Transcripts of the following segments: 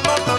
no, no.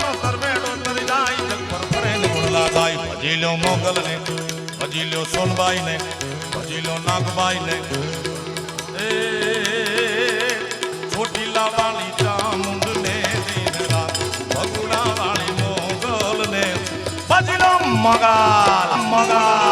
નો સરવેડો તરી જાય જગભર ફરે ગુણલા જાય. ભજી લ્યો મોગલ ને ભજી સોનબાઈ ને ભજી નાગબાઈ ને એ છોટીલા વાળી ચામુંડ ને દેરા ભગુડા વાળી મોગલ ને ભજી લો મગાલ મગાલ.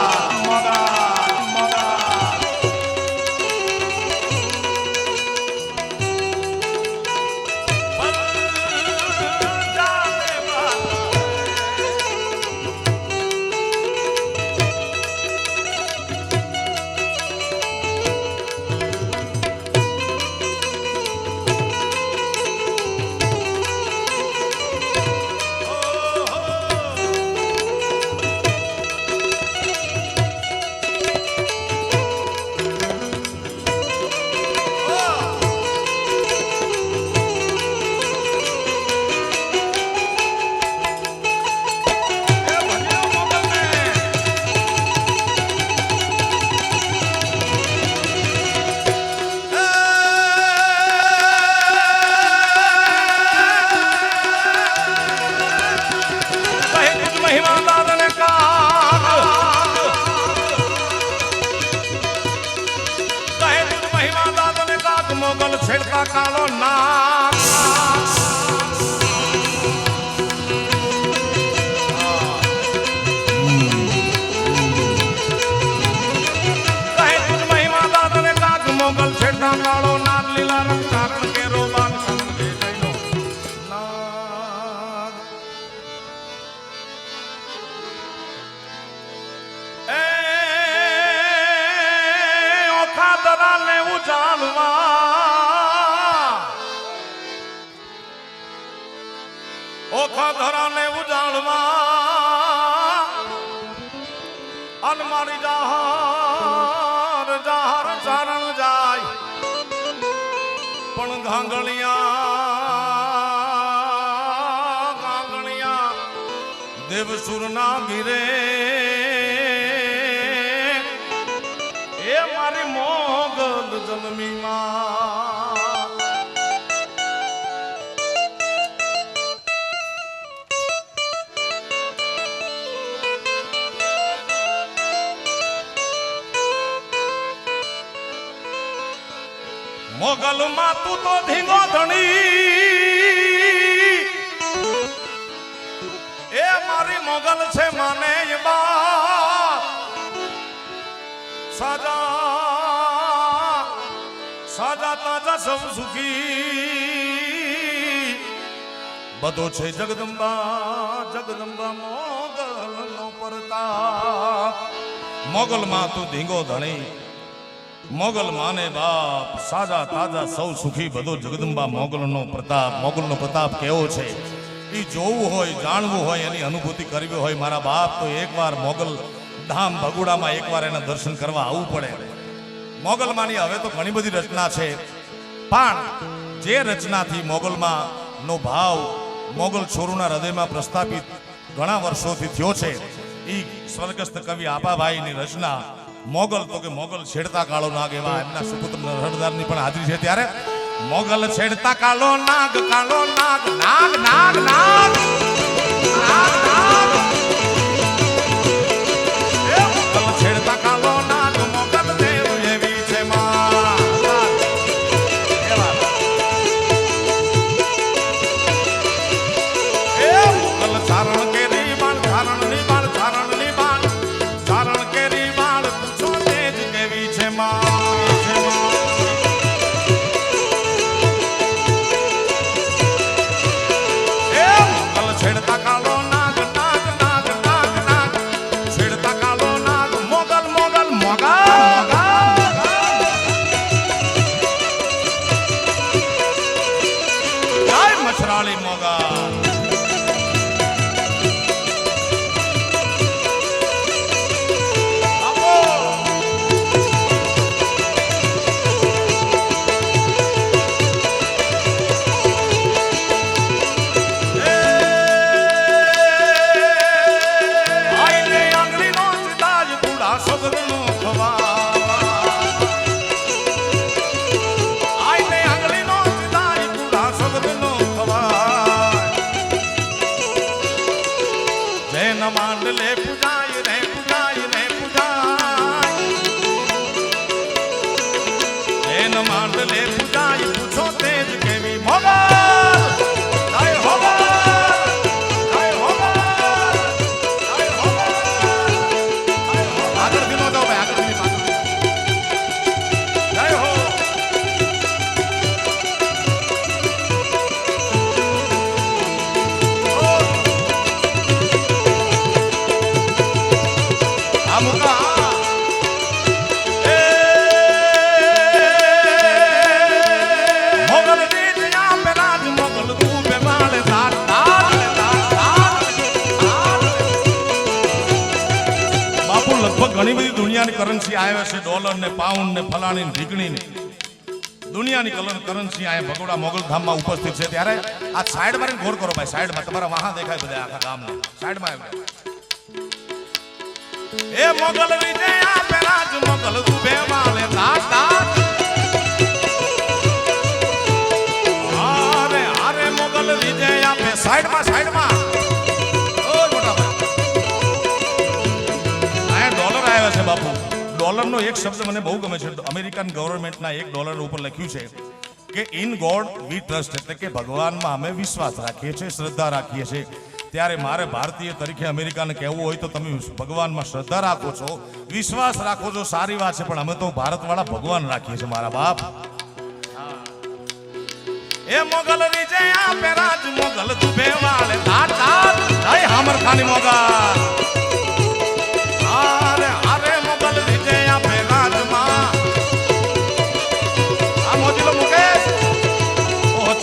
મારી જહાર જહાર ચરણ જાય. પણ ઘાંગણિયા ઘાંગણિયા દેવસુરના ગીરે એ મારી મોગલ જન્મીમાં મોગલ માં તું તો ધીંગો ધણી. એ મારી મોગલ છે માને સાજા સાજા તાજા સૌ સુખી. બધો છે જગદંબા જગદંબા મોગલ નો પરતા. મોગલ માં તું ધીંગો ધણી. મોગલ માને બાપ સાજા તાજા સૌ સુખી બધો જગદંબા મોગલનો પ્રતાપ મોગલનો પ્રતાપ કેવો છે? એ જોવું હોય, જાણવું હોય, એની અનુભૂતિ કરવી હોય, મારા બાપ તો એકવાર મોગલ ધામ ભગુડામાં એકવાર એના દર્શન કરવા આવવું પડે. મોગલમાંની હવે તો ઘણી બધી રચના છે, પણ જે રચનાથી મોગલમાં નો ભાવ મોગલ છોરુના હૃદયમાં પ્રસ્થાપિત ઘણા વર્ષોથી થયો છે એ સ્વર્ગસ્થ કવિ આપાભાઈની રચના મોગલ તો કે મોગલ છેડતા કાળો નાગ એવા એમના સુપુત્ર રણદારની પણ હાજરી છે ત્યારે. મોગલ છેડતા કાળો નાગ કાળો નાગ નાગ નાગ નાગ કેવી ડોલર ને પાઉન્ડ ને ફલાણી ને ઢીકણી ને દુનિયાની કલર કરન્સી આ ભગોડા મોગલધામમાં ઉપસ્થિત છે. ત્યારે આ સાઈડ મારીને ગોર કરો ભાઈ, સાઈડમાં. તમારા વાહા દેખાય બધા આખા ગામને. સાઈડમાં આવ્યો એ મોગલ વિજય આપે રાજ મોગલ તું વાલે આપે સાઈડમાં સાઈડમાં. ડોલરનો એક શબ્દ મને બહુ ગમે છે. અમેરિકન ગવર્મેન્ટના એક ડોલર ઉપર લખ્યું છે કે ઇન ગોડ વી ટ્રસ્ટ એટલે કે ભગવાનમાં અમે વિશ્વાસ રાખીએ છીએ, શ્રદ્ધા રાખીએ છીએ. ત્યારે મારે ભારતીય તરીકે અમેરિકાને કહેવું હોય તો તમે ભગવાનમાં શ્રદ્ધા રાખો છો, વિશ્વાસ રાખો છો, સારી વાત છે, પણ અમે તો ભારતવાળા ભગવાન રાખીએ છીએ, મારા બાપ. એ મોગલ રીજે આપે રાજ મોગલ તું વાળે તાત જય હામર ખાની મોગલ.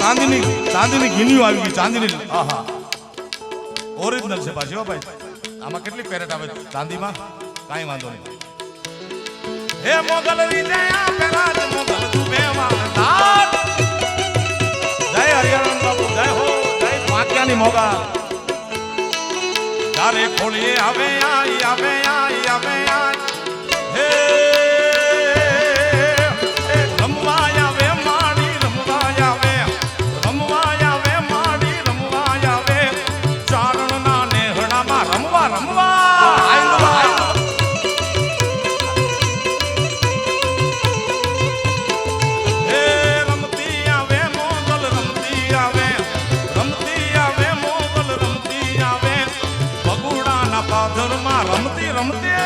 ચાંદીની ચાંદીની ગીનીઓ આવી ગઈ, ચાંદીની. આહા. ઓરિજિનલ છે પાછી હો ભાઈ. આમાં કેટલી પેરેટ આવે ચાંદીમાં? કાંઈ વાંધો નહીં. હે મોગલ વિજયા પેલા મોગલ તું બેવાન તાત જય હરિયાણા બાબુ જય હો, જય પાક્યાની મોગા તારે ખોલીએ? આવે આઈ આવે આઈ આવે આઈ 너무 떼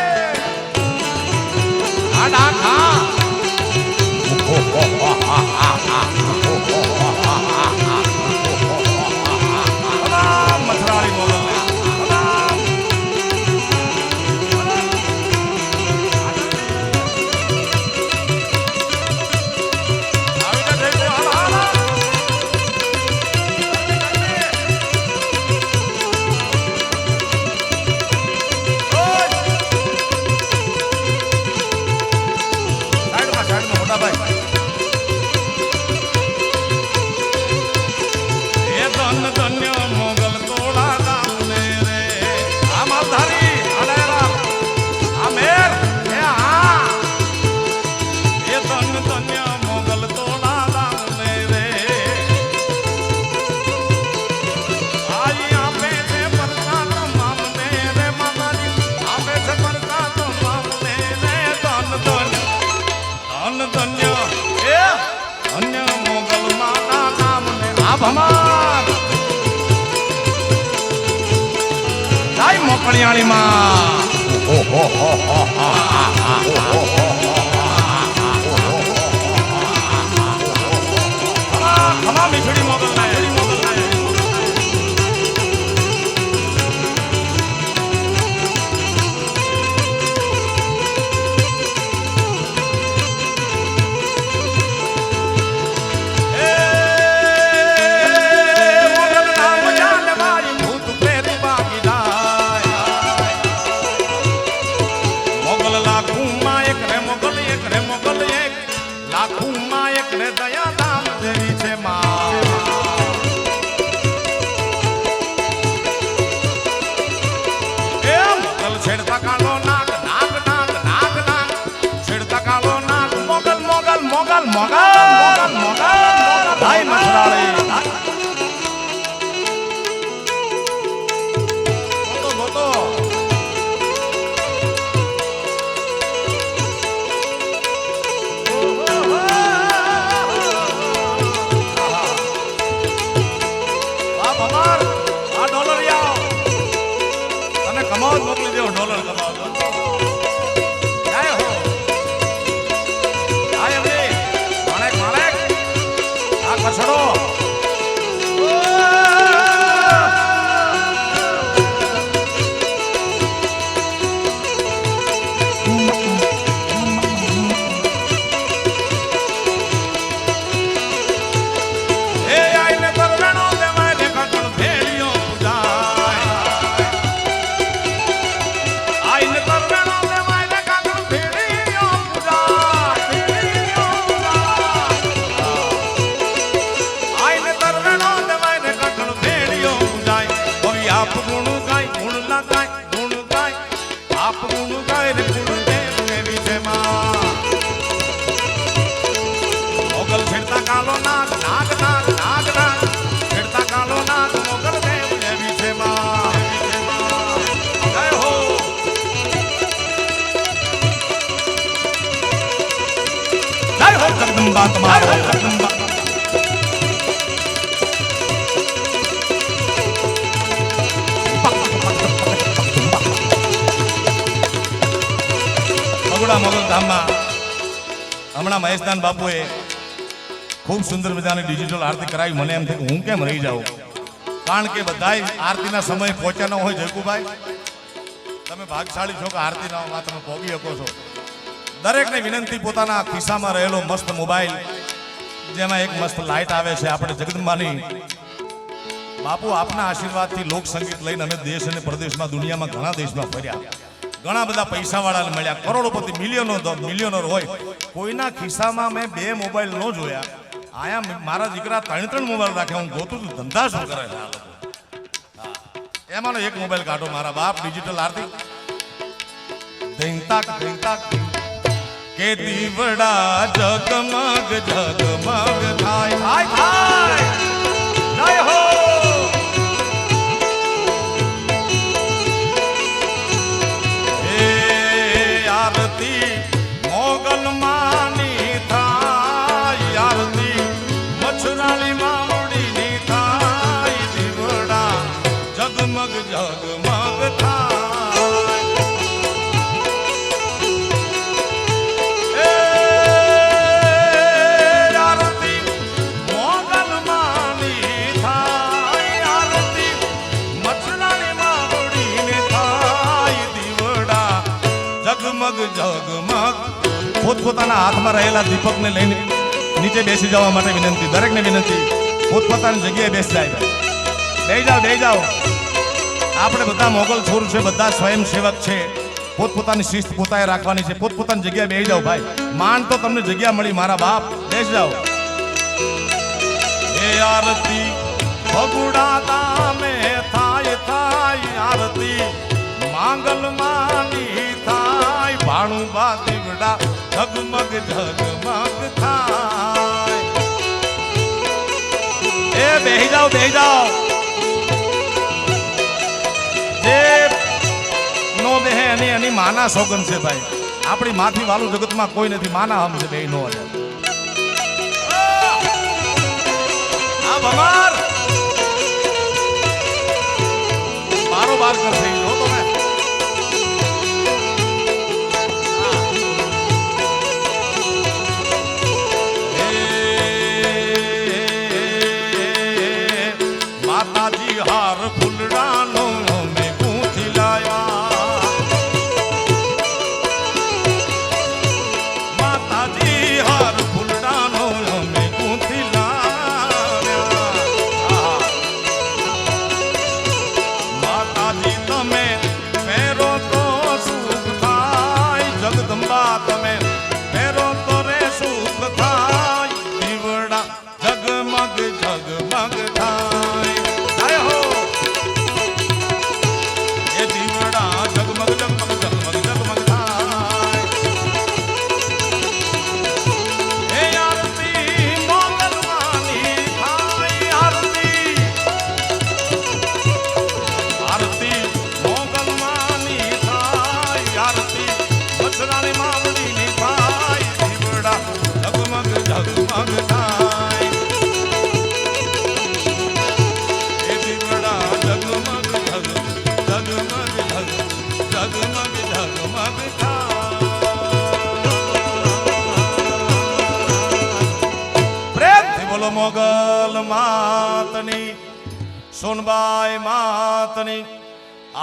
ભમાર. જાય મોકળિયાળી તને કમાવો જ મોકલી દેવો ડોલર કમાવો તો. જય જગદંબા તમારો બગુડા મોગલ ધામમાં હમણાં મહેશદાન બાપુએ ખૂબ સુંદર મજાની ડિજિટલ આરતી કરાવી. મને એમ થયું, હું કેમ રહી જાઉં? કારણ કે બધાય આરતીના સમયે પહોંચ્યા ન હોય જયકુભાઈ. તમે ભાગશાળી છો કે આરતીના તમે પહોંચી શકો છો. દરેકને વિનંતી, પોતાના ખિસ્સામાં રહેલો મસ્ત મોબાઈલ, જેમાં એક મસ્ત લાઇટ આવે છે આપણે જગદંબાની. બાપુ, આપના આશીર્વાદથી લોક સંગીત લઈને અમે દેશ અને પ્રદેશમાં, દુનિયામાં ઘણા દેશમાં ફર્યા. ઘણા બધા પૈસાવાળાને મળ્યા. કરોડોપતિ, મિલિયનો મિલિયનર હોય. કોઈના ખિસ્સામાં મેં બે મોબાઈલ ન જોયા. આયા મારા દીકરા ત્રણ ત્રણ મોબાઈલ રાખ્યા હું ગોતું છું, ધંધા શું કરે છે એમાંનો એક મોબાઈલ કાઢો મારા બાપ ડિજિટલ આરતી. ધૈંતાક, ધીંતાક. કે દીવડા જગમગ જગમગ થાય. થાય થાય જય હો. પોતપોતાના હાથમાં રહેલા દીપકને લઈને નીચે બેસી જવા માટે વિનંતી. દરેકને વિનંતી, પોતપોતાની જગ્યાએ બેસી જાય બેસી જાઓ બેસી જાઓ. આપણે બધા મોગલ છોર છે, બધા સ્વયંસેવક છે. પોતપોતાની શિસ્ત પોતાએ રાખવાની છે. પોતપોતાની જગ્યાએ બેસી જાઓ ભાઈ. માન તો તમને જગ્યા મળી, મારા બાપ. બેસી જાઓ. હે આરતી, ભગુડા દામે થાય થાય આરતી. માંગલ માની થાય ભાણું બા દીવડા ઝગમગ ઝગમગ થાય એ બેહી જાઓ બેહી જાઓ. જે નો બેહે એની એની માના સોગન છે ભાઈ. આપણી માથી વાલું જગતમાં કોઈ નથી. માના હમ છે બે નો આ ભમાર બારો બાર કરશે.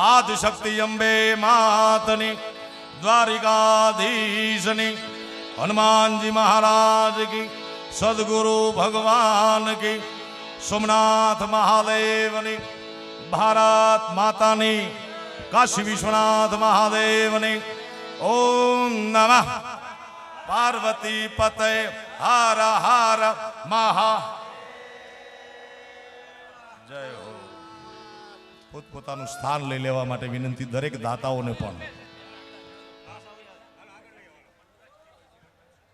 આદિશક્તિ અંબે માતની દ્વારિકાધીશની હનુમાનજી મહારાજ કી સદગુરુ ભગવાન કી સોમનાથ મહાદેવની ભારત માતાની કાશી વિશ્વનાથ મહાદેવની ઓમ નમઃ પાર્વતી પતે હર હર મહા જય હો પોતપોતાનું સ્થાન લઈ લેવા માટે વિનંતી દરેક દાતાઓને પણ.